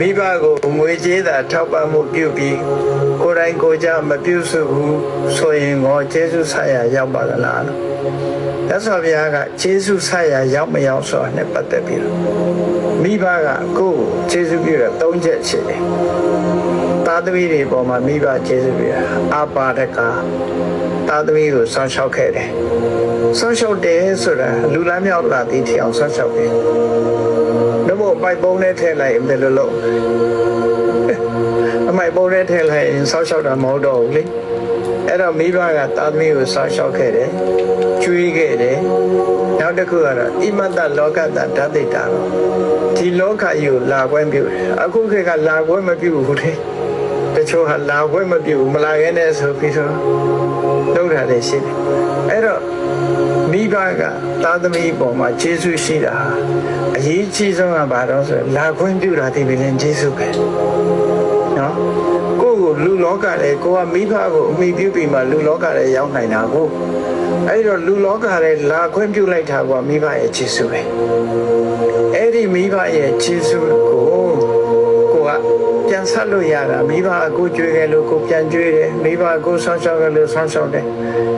မိဘကိုငွေကြေးသာထောက်ပံ့မှုပြုပြီးကိုယ်တိုင်ကိုယ်ကြမပြုစုဘူးဆိုရင်ငေါကျေးဇူးဆရာရောက်ပါကလားလို့သစ္စာဘုရားကကျေးဇူးဆရာရောက်မရောက်ဆိုတာနဲ့ပတ်သက်ပြီးတော့မိဘကကိုယ့်ကိုကျေးဇူးပြုတော့၃ချက်ရှိတယ်သားသမီးတွေပေါ်မှာမိဘကျေးဇူးပြုတာအပါဒကသားသမီးကိုဆောင်းလျှောက်ခဲ့တယ်ဆောင်းလျှောက်တယ်ဆိုတာလူလားမြောက်လာပြီးထီအောင်ဆောင်းလျှောက်တယ် တော့မို့ပိုက်ပုံးနဲ့ထည့်လိုက်ရင်ဘယ်လိုလုပ်အမိုက်ပုံးနဲ့ထည့်လိုက်ရင်ဆောက်ရှောက်တာမဟုတ်တော့ဘူးလေအဲ့တော့မိဘကသာသမီကိုဆောက်ရှောက်ခဲ့တယ်ကျွေးခဲ့တယ်နောက်တစ်ခုကတော့ဣမတ္တလောကတ္တဓာတိတာတော့ဒီလောကကြီးကိုလာခွင့်ပြုတယ်အခုခေတ်ကလာခွင့်မပြုဘူးလေတချို့ဟာလာခွင့်မပြုဘူးမလာခဲ့နဲ့ဆိုပြီးတော့လုပ်တာလည်းရှိတယ်အဲ့တော့မိဘက သာသမီပေါ်မှာကျေးဇူးရှိတာဟာအရေးကြီးဆုံးကဘာတော့ဆိုရင်လာခွင့်ပြုတာဒီပင်ကျေးဇူးပဲနော်ကိုယ့်ကိုလူလောကထဲကိုကမိဘကိုအမိပြုပြီးမှလူလောကထဲရောက်နိုင်တာကိုအဲ့တော့လူလောကထဲလာခွင့်ပြုလိုက်တာကမိဘရဲ့ကျေးဇူးပဲအဲ့ဒီမိဘရဲ့ကျေးဇူးကိုကိုက ပြန်ဆက်လို့ရတာမိဘအကိုကြွေးခဲ့လို့ကိုပြန်ကြွေးတယ်မိဘအကိုဆောင်းရှောက်ခဲ့လို့ဆောင်းရှောက်တယ်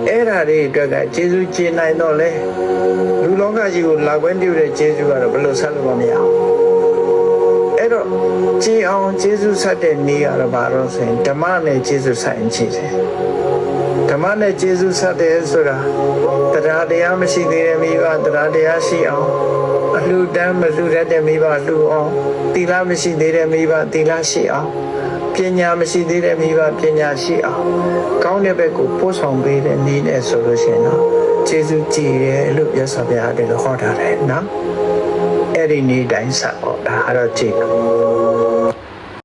အဲ့ဒါတွေအတွက်ကကျေးဇူးကျေနိုင်တော့လေလူလောကကြီးကိုလာခွင့်ပြုတဲ့ကျေးဇူးကတော့ဘယ်လိုဆက်လို့မမရအောင်အဲ့တော့ကြည်အောင်ကျေးဇူးဆက်တဲ့နေ့ကတော့ဘာလို့ဆိုရင်ဓမ္မနဲ့ကျေးဇူးဆိုင်ချည်တယ်ဓမ္မနဲ့ကျေးဇူးဆက်တယ်ဆိုတာတရားတရားမရှိသေးတဲ့မိဘတရားတရားရှိအောင် အလှူဒန်းမလှူတတ်တဲ့မိဘလှူအောင်သီလမရှိသေးတဲ့မိဘသီလရှိအောင်ပညာမရှိသေးတဲ့မိဘပညာရှိအောင်ကောင်းတဲ့ဘက်ကိုပို့ဆောင်ပေးတဲ့နည်းနဲ့ဆိုလို့ရှိရင်တော့ကျေးဇူးကြည်တယ်လို့ပြသဗျာတယ်လို့ဟောထားတယ်နော်အဲ့ဒီနေ့တိုင်းဆက်ပေါ့ဒါကတော့ကြည့်